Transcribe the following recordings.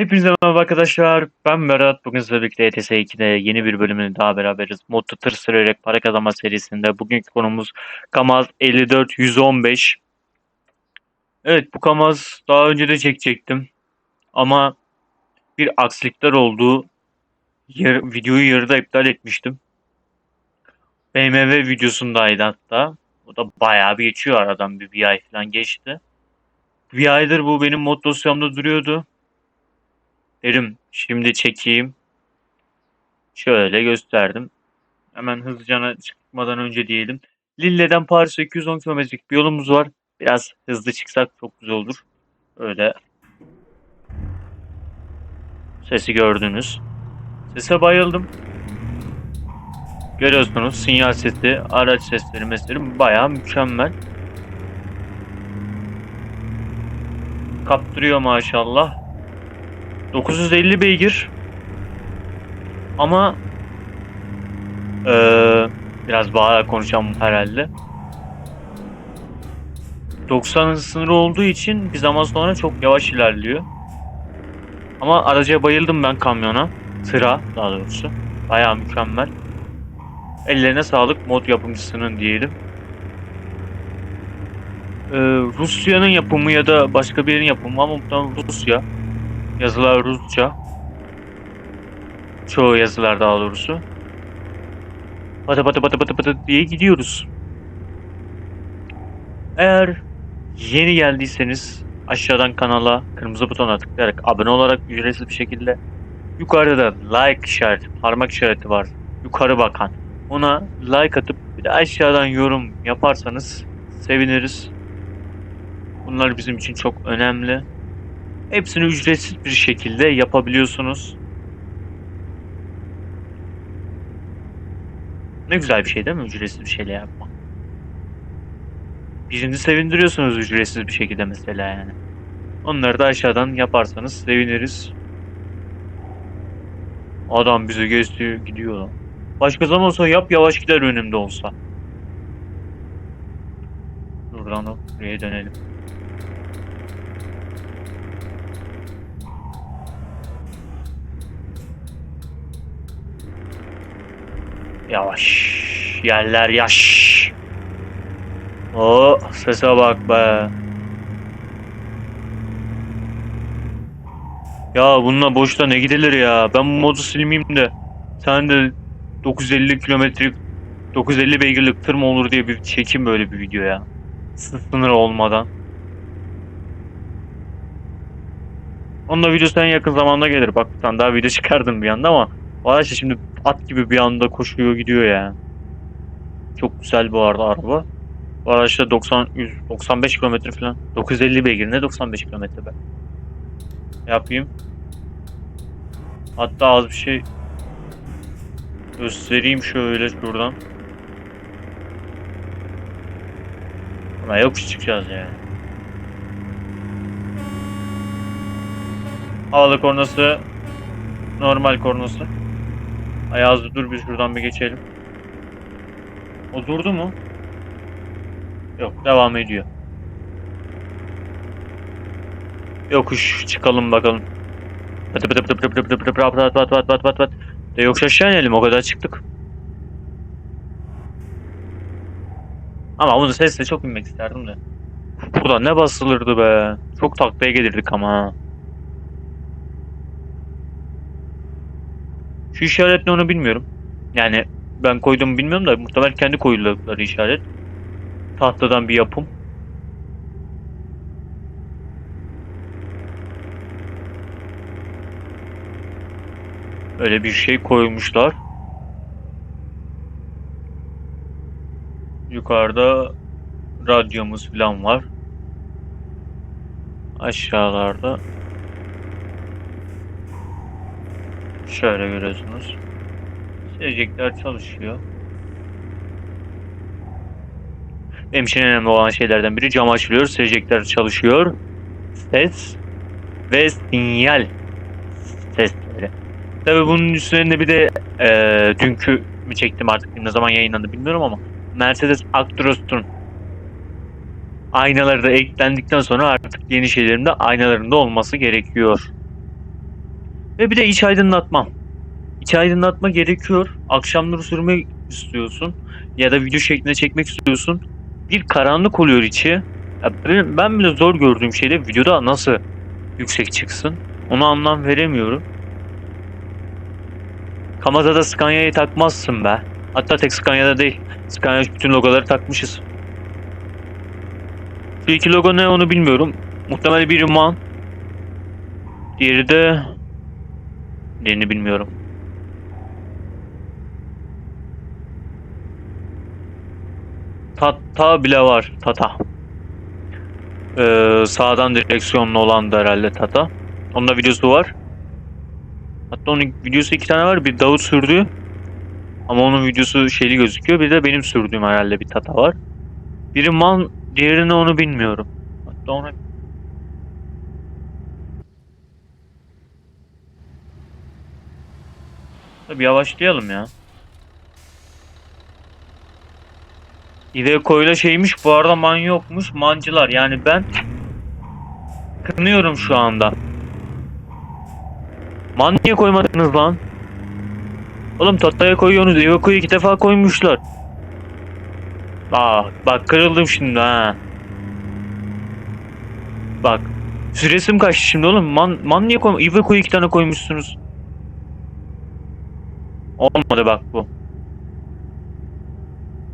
Hepinize merhaba arkadaşlar. Ben Berat. Bugün sizlerle birlikte ETS 2'de yeni bir bölümünü daha beraberiz. Modda tır sürerek para kazanma serisinde. Bugünkü konumuz Kamaz 54 115. Evet bu Kamaz daha önce de çekecektim. Ama bir aksilikler oldu. Yar- videoyu yarıda iptal etmiştim. BMW videosundaydı hatta. O da bayağı bir geçiyor aradan bir, bir ay falan geçti. Bir aydır bu benim mod duruyordu. Derim şimdi çekeyim. Şöyle gösterdim. Hemen hızlıca çıkmadan önce diyelim. Lille'den Paris'e 210 kilometrelik bir yolumuz var. Biraz hızlı çıksak çok güzel olur. Öyle. Sesi gördünüz. Sese bayıldım. Görüyorsunuz sinyal sesi, araç sesleri mesela bayağı mükemmel. Kaptırıyor maşallah. 950 beygir. Ama eee, biraz bağırarak konuşacağım herhalde. 90 hız sınırı olduğu için bir zaman sonra çok yavaş ilerliyor. Ama araca bayıldım ben kamyona. Tıra daha doğrusu. Bayağı mükemmel. Ellerine sağlık mod yapımcısının diyelim. Ee, Rusya'nın yapımı ya da başka birinin yapımı ama muhtemelen Rusya. Yazılar Rusça. Çoğu yazılar daha doğrusu. Pata pata pata pata pata diye gidiyoruz. Eğer yeni geldiyseniz aşağıdan kanala kırmızı butona tıklayarak abone olarak ücretsiz bir şekilde yukarıda da like işareti, parmak işareti var. Yukarı bakan. Ona like atıp bir de aşağıdan yorum yaparsanız seviniriz. Bunlar bizim için çok önemli. Hepsini ücretsiz bir şekilde yapabiliyorsunuz. Ne güzel bir şey değil mi ücretsiz bir şeyle yapmak? Birini sevindiriyorsunuz ücretsiz bir şekilde mesela yani. Onları da aşağıdan yaparsanız seviniriz. Adam bize geçti gidiyor. Başka zaman olsa yap yavaş gider önümde olsa. Buradan da buraya dönelim. Yavaş. Yerler yaş. O sese bak be. Ya bununla boşta ne gidilir ya? Ben bu modu silmeyeyim de. Sen de 950 kilometrelik 950 beygirlik tır mı olur diye bir çekim böyle bir video ya. Sınır olmadan. Onun da videosu en yakın zamanda gelir. Bak bir tane daha video çıkardım bir anda ama araç da şimdi at gibi bir anda koşuyor gidiyor ya. Çok güzel bu arada araba. Bu araçta 90 100 95 kilometre falan. 950 beygir ne 95 kilometre be. Yapayım. Hatta az bir şey göstereyim şöyle şuradan. Ama yokuş çıkacağız ya. Havalı kornası normal kornası. Ayazlı dur biz şuradan bir geçelim. O durdu mu? Yok devam ediyor. Yokuş çıkalım bakalım. Pıtı pıtı pıtı pıtı pıtı pıtı pıtı pıtı pıtı pıtı pıtı pıtı. De yokuş aşağı inelim o kadar çıktık. Ama bunu sesle çok binmek isterdim de. Burada ne basılırdı be. Çok taklaya gelirdik ama. Şu işaret ne onu bilmiyorum. Yani ben koydum bilmiyorum da muhtemelen kendi koydukları işaret. Tahtadan bir yapım. Öyle bir şey koymuşlar. Yukarıda radyomuz falan var. Aşağılarda şöyle görüyorsunuz. Silecekler çalışıyor. Benim için önemli olan şeylerden biri cam açılıyor, silecekler çalışıyor. Ses ve sinyal sesleri. Tabii bunun üstünde bir de eee, dünkü mü çektim artık ne zaman yayınlandı bilmiyorum ama Mercedes Actros'un aynaları da eklendikten sonra artık yeni şeylerin de aynalarında olması gerekiyor. Ve bir de iç aydınlatma. İç aydınlatma gerekiyor. Akşamları sürmek istiyorsun. Ya da video şeklinde çekmek istiyorsun. Bir karanlık oluyor içi. Ben, ben bile zor gördüğüm şeyde videoda nasıl yüksek çıksın. Ona anlam veremiyorum. Kamaza'da Scania'yı takmazsın be. Hatta tek Scania'da değil. Scania bütün logoları takmışız. Şu iki logo ne onu bilmiyorum. Muhtemelen biri MAN. Diğeri de... Diğerini bilmiyorum. Tata bile var. Tata. Ee, sağdan direksiyonlu olan da herhalde Tata. Onun da videosu var. Hatta onun videosu iki tane var. Bir Davut sürdü. Ama onun videosu şeyli gözüküyor. Bir de benim sürdüğüm herhalde bir Tata var. Biri man, diğerini onu bilmiyorum. Hatta onu Tabii yavaşlayalım ya. Iveco ile şeymiş bu arada man yokmuş mancılar yani ben kınıyorum şu anda. Man niye koymadınız lan? Oğlum Tatlı'ya koyuyorsunuz Iveco'yu iki defa koymuşlar. Aa bak kırıldım şimdi ha. Bak süresim kaçtı şimdi oğlum man, man niye koy Iveco'yu iki tane koymuşsunuz. Olmadı bak bu.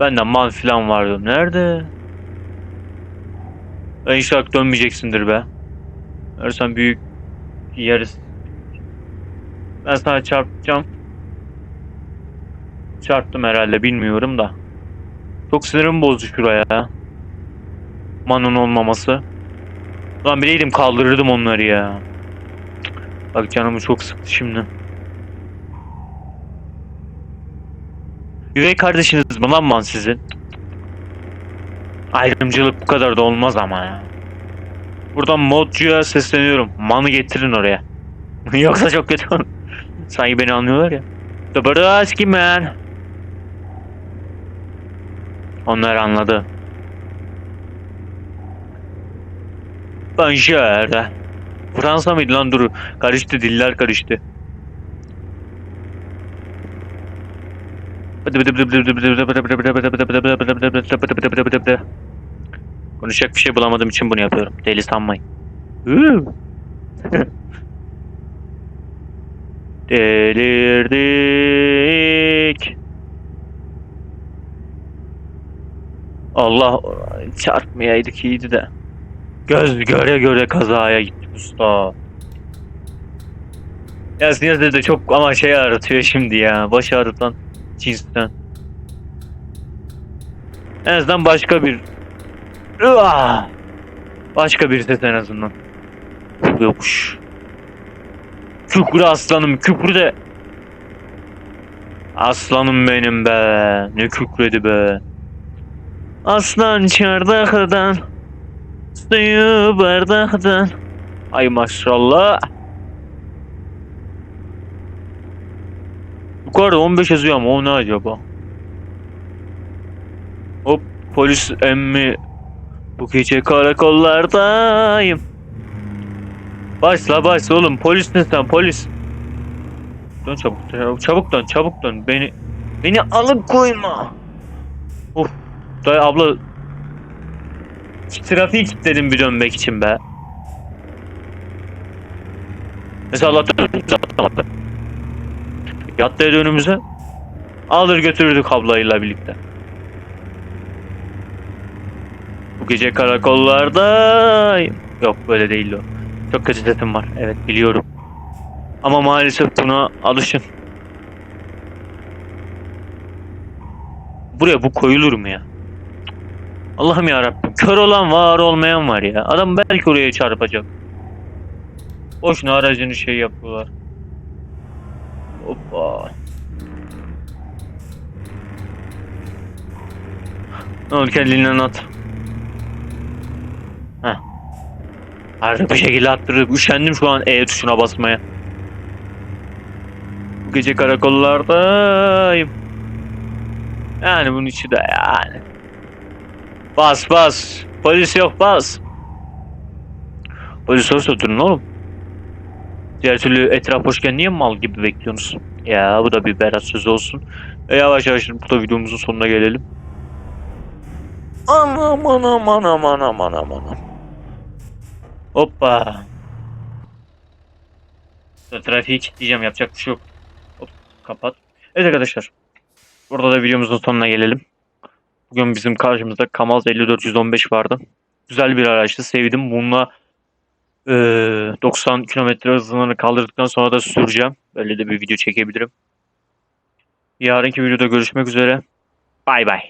Benden man filan vardı. Nerede? İnşallah dönmeyeceksindir be. Ersen büyük yeriz. Ben sana çarpacağım. Çarptım herhalde bilmiyorum da. Çok sinirim bozdu şuraya. Manın olmaması. Lan bileydim kaldırırdım onları ya. Bak canımı çok sıktı şimdi. Üvey kardeşiniz mi lan man sizin? Ayrımcılık bu kadar da olmaz ama ya. Buradan modcuya sesleniyorum. Manı getirin oraya. Yoksa çok kötü olur. Sanki beni anlıyorlar ya. Dıbırdaski man. Onlar anladı. Bonjour. Fransa mıydı lan dur. Karıştı diller karıştı. Konuşacak bir şey bulamadığım için bunu yapıyorum. Deli sanmayın. Delirdik. Allah çarpmayaydık iyiydi de. Göz göre göre kazaya gitti usta. Ya sinirde de çok ama şey ağrıtıyor şimdi ya. Baş ağrıtan cinsten. En azından başka bir Uah! Başka bir ses en azından. Yokmuş. Kükrü aslanım kükrü de Aslanım benim be. Ne kükredi be. Aslan çardaktan Suyu bardaktan Ay maşallah Yukarıda 15 yazıyor ama o ne acaba? Hop polis emmi. Bu gece karakollardayım. Başla başla oğlum polissin sen polis? Dön çabuk çabuk, çabuk dön çabuk dön. Beni Beni alıp koyma. Of Dayı abla Trafiği kilitledim bir dönmek için be. Mesela Allah'tan Yattıydı önümüze. Alır götürürdük ablayla birlikte. Bu gece karakollarda... Yok böyle değil o. Çok kötü sesim var. Evet biliyorum. Ama maalesef buna alışın. Buraya bu koyulur mu ya? Allah'ım ya Rabbim. Kör olan var olmayan var ya. Adam belki oraya çarpacak. Boşuna aracını şey yapıyorlar. Hoppa. Ne oldu kendiliğinden at. Heh. Harika bir şekilde attırdık. Üşendim şu an E tuşuna basmaya. Bu gece karakollardayım. Yani bunun içi de yani. Bas bas. Polis yok bas. Polis olursa durun oğlum. Diğer türlü etraf hoşken niye mal gibi bekliyorsunuz? Ya bu da bir berat sözü olsun. E, yavaş yavaş burada videomuzun sonuna gelelim. Aman aman aman aman aman. Hoppa. Ya, Trafiği kilitleyeceğim yapacak bir şey yok. Hop, kapat. Evet arkadaşlar. Burada da videomuzun sonuna gelelim. Bugün bizim karşımızda Kamaz 5415 vardı. Güzel bir araçtı. Sevdim. Bununla eee, 90 km hızını kaldırdıktan sonra da süreceğim. Böyle de bir video çekebilirim. Yarınki videoda görüşmek üzere. Bay bay.